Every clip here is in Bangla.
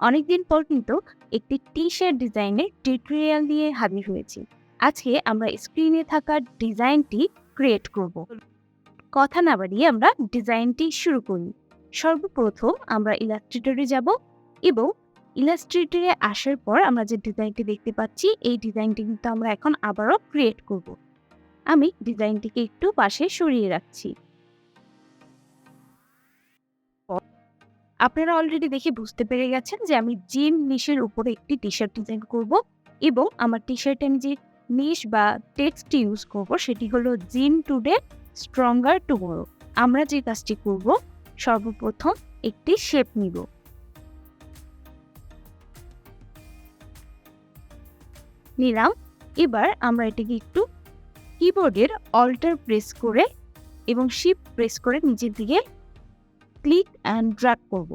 অনেকদিন পর কিন্তু একটি টি শার্ট ডিজাইনের টিউটোরিয়াল নিয়ে হাজির হয়েছি। আজকে আমরা স্ক্রিনে থাকা ডিজাইনটি ক্রিয়েট করব। কথা না বাড়িয়ে আমরা ডিজাইনটি শুরু করি। সর্বপ্রথম আমরা ইলাস্ট্রেটরে যাব এবং ইলাস্ট্রেটরে আসার পর আমরা যে ডিজাইনটি দেখতে পাচ্ছি, এই ডিজাইনটি কিন্তু আমরা এখন আবারও ক্রিয়েট করব। আমি ডিজাইনটিকে একটু পাশে সরিয়ে রাখছি। আপনারা অলরেডি দেখে বুঝতে পেরে গেছেন যে আমি জিম নিশের উপরে একটি টি শার্ট ডিজাইন করব এবং আমার টি শার্টে আমি যে নিশ বা টেক্সট ইউজ করব সেটি হলো জিম টুডে স্ট্রঙ্গার টুমোরো আমরা যে কাজটি করব, সর্বপ্রথম একটি শেপ নিব। নিলাম, এবার আমরা এটাকে একটু কিবোর্ডের অল্টার প্রেস করে এবং শিপ প্রেস করে নিচের দিকে ক্লিক অ্যান্ড ড্র্যাগ করব।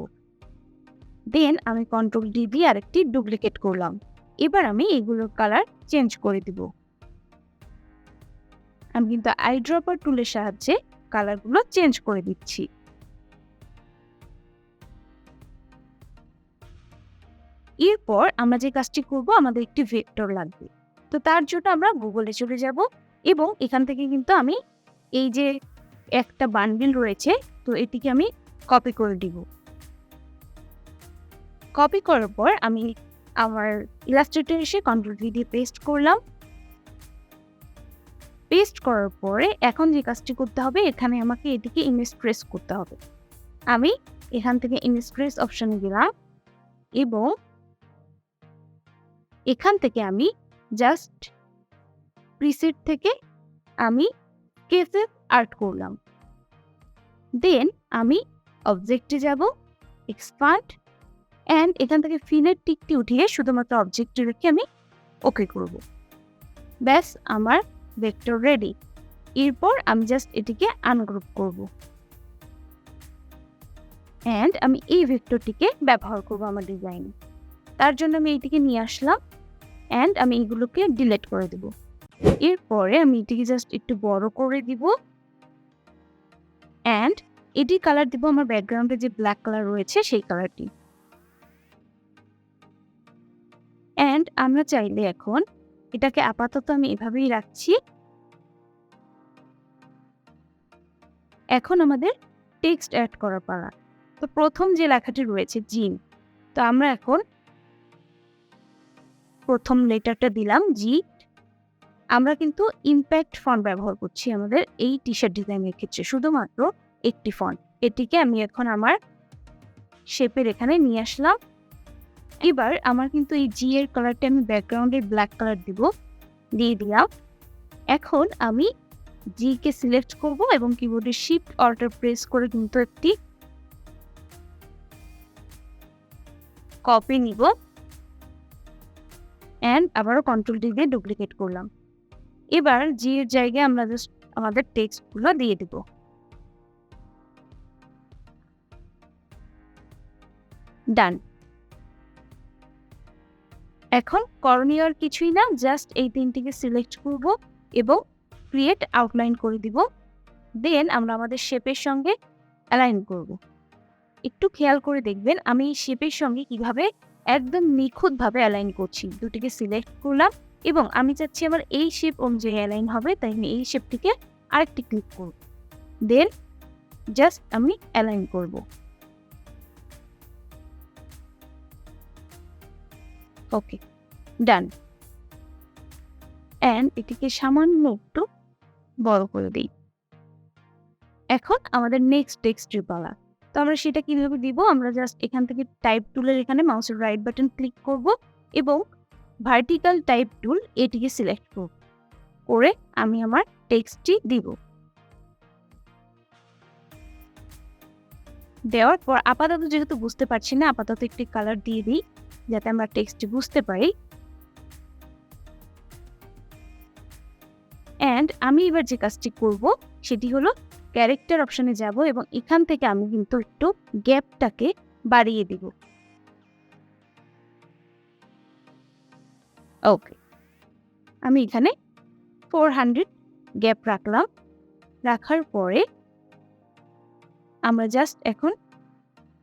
দেন আমি কন্ট্রোল ডি দিয়ে আরেকটি ডুপ্লিকেট করলাম। এবার আমি এগুলোর কালার চেঞ্জ করে দিব। আমি কিন্তু আইড্রপার টুলের সাহায্যে কালারগুলো চেঞ্জ করে দিচ্ছি। এরপর আমরা যে কাজটি করব, আমাদের একটি ভেক্টর লাগবে। তো তার জন্য আমরা গুগলে চলে যাব এবং এখান থেকে কিন্তু আমি এই যে একটা বান্ডিল রয়েছে, তো এটিকে আমি কপি করে দিব। কপি করার পর আমি আমার ইলাস্ট্রেটর এসে কন্ট্রোল ভি দিয়ে পেস্ট করলাম। পেস্ট করার পরে এখন যে কাজটি করতে হবে, এখানে আমাকে এটিকে ইমেজ প্রেস করতে হবে। আমি এখান থেকে ইমেজ প্রেস অপশানে গেলাম এবং এখান থেকে আমি জাস্ট প্রিসেট থেকে আমি কেসে আর্ট করলাম। দেন আমি অবজেক্টে যাব এক্সপার্ট অ্যান্ড এখান থেকে ফিনের টিকটি উঠিয়ে শুধুমাত্র অবজেক্টে রেখে আমি ওকে করব। ব্যাস, আমার ভেক্টর রেডি এরপর আমি জাস্ট এটিকে আনগ্রুপ করব। অ্যান্ড আমি এই ভেক্টরটিকে ব্যবহার করব আমার ডিজাইনে তার জন্য আমি এইটিকে নিয়ে আসলাম অ্যান্ড আমি এগুলোকে ডিলেট করে দেব। এরপরে আমি এটিকে জাস্ট একটু বড় করে দিব অ্যান্ড এটি কালার দিব আমার ব্যাকগ্রাউন্ডে যে ব্ল্যাক কালার রয়েছে সেই কালারটি অ্যান্ড আমরা চাইলে এখন এটাকে আপাতত আমি এভাবেই রাখছি। এখন আমাদের টেক্সট অ্যাড করার পালা। তো প্রথম যে লেখাটি রয়েছে জিন, তো আমরা এখন প্রথম লেটারটা দিলাম জি আমরা কিন্তু ইম্প্যাক্ট ফন্ট ব্যবহার করছি আমাদের এই টি শার্ট ডিজাইনের ক্ষেত্রে, শুধুমাত্র একটি ফন্ট এটিকে আমি এখন আমার শেপের এখানে নিয়ে আসলাম। এবার আমার কিন্তু এই জি এর কালারটা আমি ব্যাকগ্রাউন্ডের ব্ল্যাক কালার দিব। দিয়ে দিলাম। এখন আমি জি কে সিলেক্ট করব এবং কিবোর্ডের শিফট অল্টার প্রেস করে কিন্তু একটি কপি নিব। অ্যান্ড আবারও কন্ট্রোল ডি দিয়ে ডুপ্লিকেট করলাম। এবার জি এর জায়গায় আমরা জাস্ট আমাদের টেক্সটগুলো দিয়ে দেব। ডান এখন করণীয় আর কিছুই না জাস্ট এই তিনটিকে সিলেক্ট করব এবং ক্রিয়েট আউটলাইন করে দিব। দেন আমরা আমাদের শেপের সঙ্গে অ্যালাইন করব। একটু খেয়াল করে দেখবেন, আমি এই শেপের সঙ্গে কীভাবে একদম নিখুঁতভাবে অ্যালাইন করছি। দুটিকে সিলেক্ট করলাম এবং আমি চাচ্ছি আমার এই শেপ অনুযায়ী অ্যালাইন হবে, তাই আমি এই শেপটিকে আরেকটি ক্লিক করব। দেন জাস্ট আমি অ্যালাইন করব। ওকে ডান অ্যান্ড এটিকে সামান্য একটু বড় করে দিই। এখন আমাদের নেক্সট টেক্সটের পালা। তো আমরা সেটা কীভাবে দিব? আমরা জাস্ট এখান থেকে টাইপ টুলের এখানে মাউসের রাইট বাটন ক্লিক করব এবং ভার্টিক্যাল টাইপ টুল এটিকে সিলেক্ট করব। করে আমি আমার টেক্সটটি দিব। দেওয়ার পর আপাতত যেহেতু বুঝতে পারছি না, আপাতত একটি কালার দিয়ে দিই। যাতে আমরা টেক্সটটি বুঝতে পারি। অ্যান্ড আমি এবার যে কাজটি করব, সেটি হলো ক্যারেক্টার অপশনে যাব এবং এখান থেকে আমি কিন্তু একটু গ্যাপটাকে বাড়িয়ে দিব। ওকে আমি এখানে ফোর হান্ড্রেড গ্যাপ রাখলাম। রাখার পরে আমরা জাস্ট এখন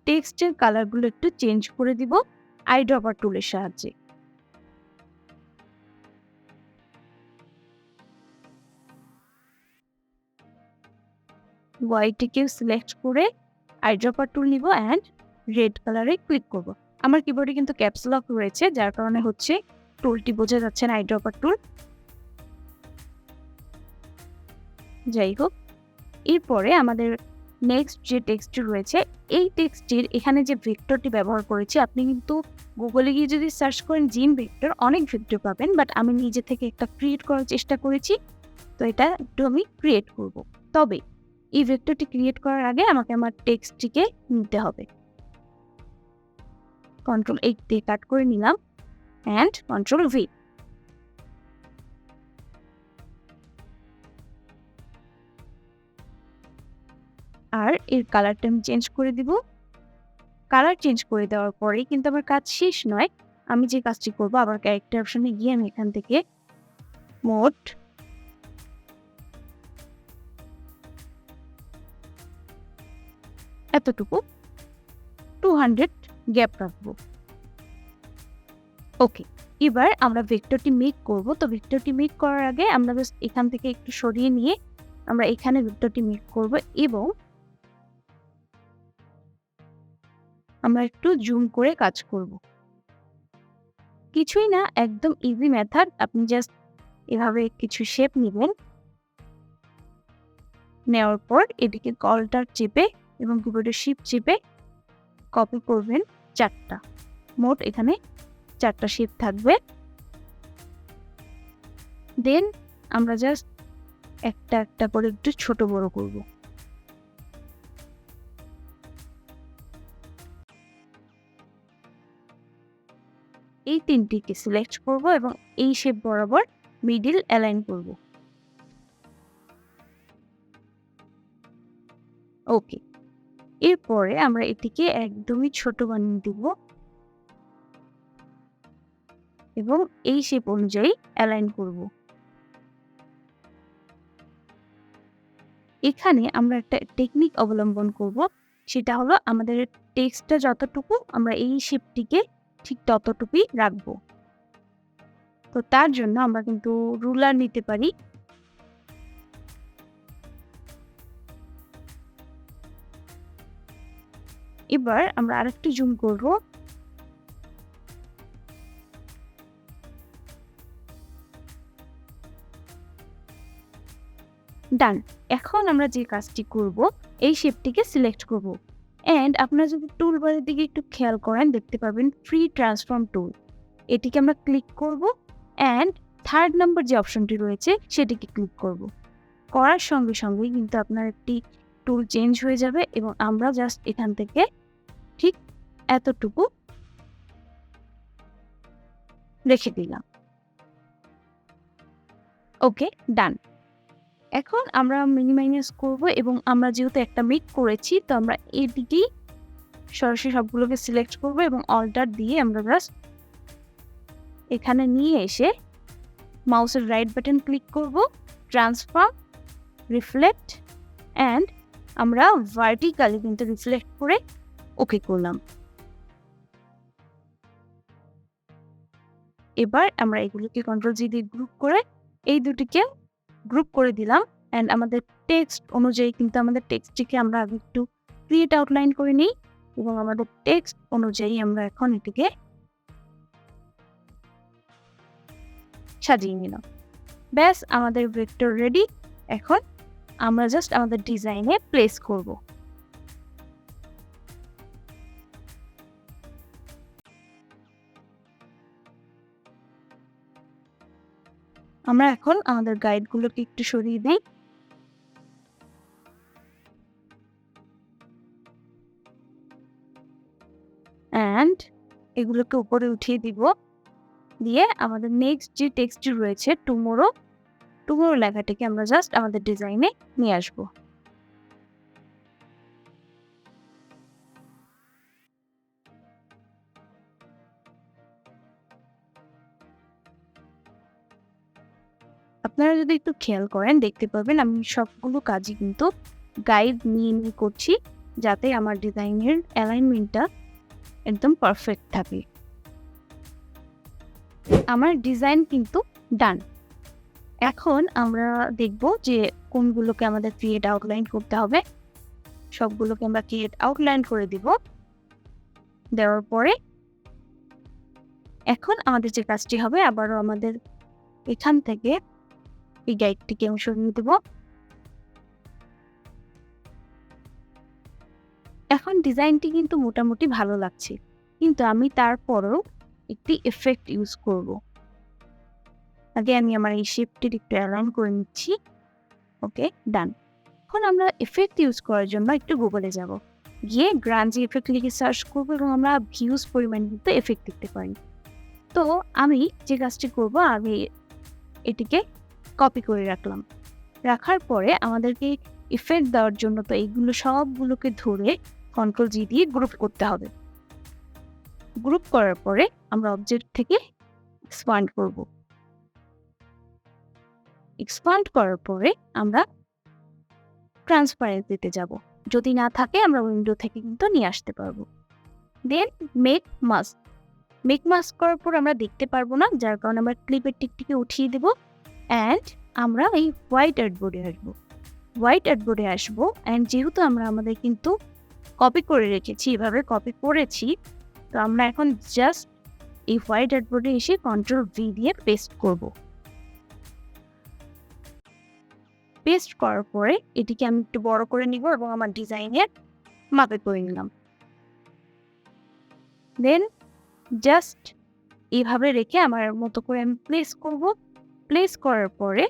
টেক্সটের কালারগুলো একটু চেঞ্জ করে দিব। আই ড্রপার টুলের সাহায্যে। হোয়াইটটিকে সিলেক্ট করে আই ড্রপার টুল নিব অ্যান্ড রেড কালারে ক্লিক করব। আমার কিবোর্ডে কিন্তু ক্যাপস লক রয়েছে, যার কারণে হচ্ছে টুলটি বোঝা যাচ্ছে না আই ড্রপার টুল। যাই হোক, এরপরে আমাদের নেক্সট যে টেক্সটটি রয়েছে এই টেক্সটটির এখানে যে ভেক্টরটি ব্যবহার করেছি, আপনি কিন্তু গুগলে গিয়ে যদি সার্চ করেন জিন ভেক্টর অনেক ভেক্টর পাবেন বাট আমি নিজে থেকে একটা ক্রিয়েট করার চেষ্টা করেছি। তো এটা একটু আমি ক্রিয়েট করব। তবে এই ভেক্টরটি ক্রিয়েট করার আগে আমাকে আমার টেক্সটটিকে নিতে হবে। কন্ট্রোল এইট দিয়ে কাট করে নিলাম অ্যান্ড কন্ট্রোল ভি আর এর কালারটা আমি চেঞ্জ করে দিব। কালার চেঞ্জ করে দেওয়ার পরেই কিন্তু আমার কাজ শেষ নয়। আমি যে কাজটি করব আবার ক্যারেক্টার অপশনে গিয়ে আমি এখান থেকে মোট এতটুকু টু হান্ড্রেড গ্যাপ রাখব। ওকে এবার আমরা ভেক্টরটি মেক করব। তো ভেক্টরটি মেক করার আগে আমরা এখান থেকে একটু সরিয়ে নিয়ে আমরা এখানে ভেক্টরটি মেক করব এবং আমরা একটু জুম করে কাজ করব। কিছুই না, একদম ইজি মেথড আপনি জাস্ট এভাবে কিছু শেপ নেবেন। নেওয়ার পর এটিকে কলটার চেপে এবং কিবোর্ডের শিপ চেপে কপি করবেন চারটা। মোট এখানে চারটা শেপ থাকবে। দেন আমরা জাস্ট একটা একটা করে একটু ছোট বড় করব। এই তিনটিকে সিলেক্ট করব এবং এই শেপ বরাবর মিডিল অ্যালাইন করব। ওকে এরপরে আমরা এটিকে একদমই ছোট বানিয়ে দিব। এবং এই শেপ অনুযায়ী অ্যালাইন করব। এখানে আমরা একটা টেকনিক অবলম্বন করব, সেটা হলো আমাদের টেক্সটটা যতটুকু আমরা এই শেপটিকে ঠিক ততটুকুই রাখব। তো তার জন্য আমরা কিন্তু রুলার নিতে পারি। এবার আমরা আরেকটু জুম করব। ডান এখন আমরা যে কাজটি করব, এই শেপটিকে সিলেক্ট করব। অ্যান্ড আপনারা যদি টুল বারের দিকে একটু খেয়াল করেন, দেখতে পাবেন ফ্রি ট্রান্সফর্ম টুল এটিকে আমরা ক্লিক করব অ্যান্ড থার্ড নাম্বার যে অপশনটি রয়েছে, সেটিকে ক্লিক করব। করার সঙ্গে সঙ্গেই কিন্তু আপনার একটি টুল চেঞ্জ হয়ে যাবে এবং আমরা জাস্ট এখান থেকে ঠিক এতটুকু রেখে দিলাম। ওকে ডান এখন আমরা মিনিমাইনাস করব এবং আমরা যেহেতু একটা মেক করেছি, তো আমরা এদিকেই সরাসরি সবগুলোকে সিলেক্ট করব এবং অল্টার দিয়ে আমরা জাস্ট এখানে নিয়ে এসে মাউসের রাইট বাটন ক্লিক করব ট্রান্সফর্ম রিফ্লেক্ট অ্যান্ড আমরা ভার্টিক্যালি কিন্তু রিফ্লেক্ট করে ওকে করলাম। এবার আমরা এগুলোকে কন্ট্রোল জি দিয়ে গ্রুপ করে এই দুটিকে গ্রুপ করে দিলাম অ্যান্ড আমাদের টেক্সট অনুযায়ী কিন্তু আমাদের টেক্সটটিকে আমরা আগে একটু ক্রিয়েট আউটলাইন করে নিই এবং আমাদের টেক্সট অনুযায়ী আমরা এখন এটিকে সাজিয়ে নিলাম। ব্যাস, আমাদের ভেক্টর রেডি এখন আমরা জাস্ট আমাদের ডিজাইনে প্লেস করব। আমরা এখন আমাদের গাইডগুলোকে একটু সরিয়ে দিই। অ্যান্ড এগুলোকে উপরে উঠিয়ে দিব। দিয়ে আমাদের নেক্সট যে টেক্সটটি রয়েছে টুমোরো টুমোরো লেখাটিকে আমরা জাস্ট আমাদের ডিজাইনে নিয়ে আসব। আপনারা যদি একটু খেয়াল করেন, দেখতে পাবেন আমি সবগুলো কাজই কিন্তু গাইড নিয়ে নিয়ে করছি যাতে আমার ডিজাইনের অ্যালাইনমেন্টটা একদম পারফেক্ট থাকে। আমার ডিজাইন কিন্তু ডান এখন আমরা দেখব যে কোনগুলোকে আমাদের ক্রিয়েট আউটলাইন করতে হবে। সবগুলোকে আমরা ক্রিয়েট আউটলাইন করে দিব। দেওয়ার পরে এখন আমাদের যে কাজটি হবে, আবারও আমাদের এখান থেকে এই গাইডটিকে আমি সরিয়ে দেব। এখন ডিজাইনটি কিন্তু মোটামুটি ভালো লাগছে, কিন্তু আমি তারপরও একটি এফেক্ট ইউজ করব। আগে আমি আমার এই শেপটির একটু অ্যালাইন করে নিচ্ছি। ওকে ডান এখন আমরা এফেক্ট ইউজ করার জন্য একটু গুগলে যাব। গিয়ে গ্রান্জি এফেক্ট লিখে সার্চ করব এবং আমরা ভিউজ পরিমাণ কিন্তু এফেক্ট দেখতে পারি। তো আমি যে কাজটি করব, আমি এটিকে কপি করে রাখলাম। রাখার পরে আমাদেরকে ইফেক্ট দেওয়ার জন্য তো এইগুলো সবগুলোকে ধরে কন্ট্রোল জি দিয়ে গ্রুপ করতে হবে। গ্রুপ করার পরে আমরা অবজেক্ট থেকে এক্সপান্ড করব। এক্সপান্ড করার পরে আমরা ট্রান্সপারেন্সিতে যাব। যদি না থাকে আমরা উইন্ডো থেকে কিন্তু নিয়ে আসতে পারব। Then make mask make mask করার পর আমরা দেখতে পারব না, যার কারণে আমরা ক্লিপের টিকটিকে উঠিয়ে দেব। অ্যান্ড আমরা এই হোয়াইট অ্যাডবোর্ডে আসব। হোয়াইট অ্যাডবোর্ডে আসব অ্যান্ড যেহেতু আমরা আমাদের কিন্তু কপি করে রেখেছি, এভাবে কপি করেছি, তো আমরা এখন জাস্ট এই হোয়াইট অ্যাডবোর্ডে এসে কন্ট্রোল ভি দিয়ে পেস্ট করব। পেস্ট করার পরে এটিকে আমি একটু বড় করে নিব এবং আমার ডিজাইনের মাপে করে নিলাম। দেন জাস্ট এইভাবে রেখে আমার মতো করে আমি প্লেস করব। প্লেস করার পরে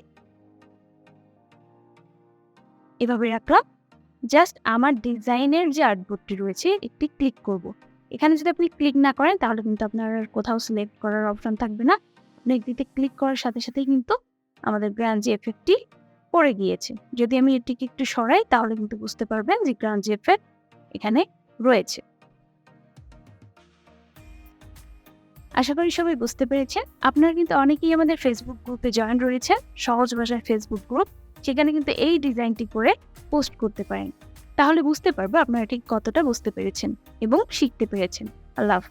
এভাবে রাখলাম। জাস্ট আমার ডিজাইনের যে আর্টবোর্ডটি রয়েছে, একটি ক্লিক করব। এখানে যদি আপনি ক্লিক না করেন, তাহলে কিন্তু আপনার কোথাও সিলেক্ট করার অপশন থাকবে না। আপনি একটিতে ক্লিক করার সাথে সাথেই কিন্তু আমাদের গ্রান্জি এফেক্টটি পড়ে গিয়েছে। যদি আমি এটিকে একটু সরাই, তাহলে কিন্তু বুঝতে পারবেন যে গ্রান্জি এফেক্ট এখানে রয়েছে। আশা করি সবাই বুঝতে পেরেছেন। আপনারা কিন্তু অনেকেই আমাদের ফেসবুক গ্রুপে জয়েন রয়েছে সহজ ভাষায় ফেসবুক গ্রুপ সেখানে কিন্তু এই ডিজাইনটি করে পোস্ট করতে পারেন। তাহলে বুঝতে পারব আপনারা ঠিক কতটা বুঝতে পেরেছেন এবং শিখতে পেরেছেন। আল্লাহ হাফিজ।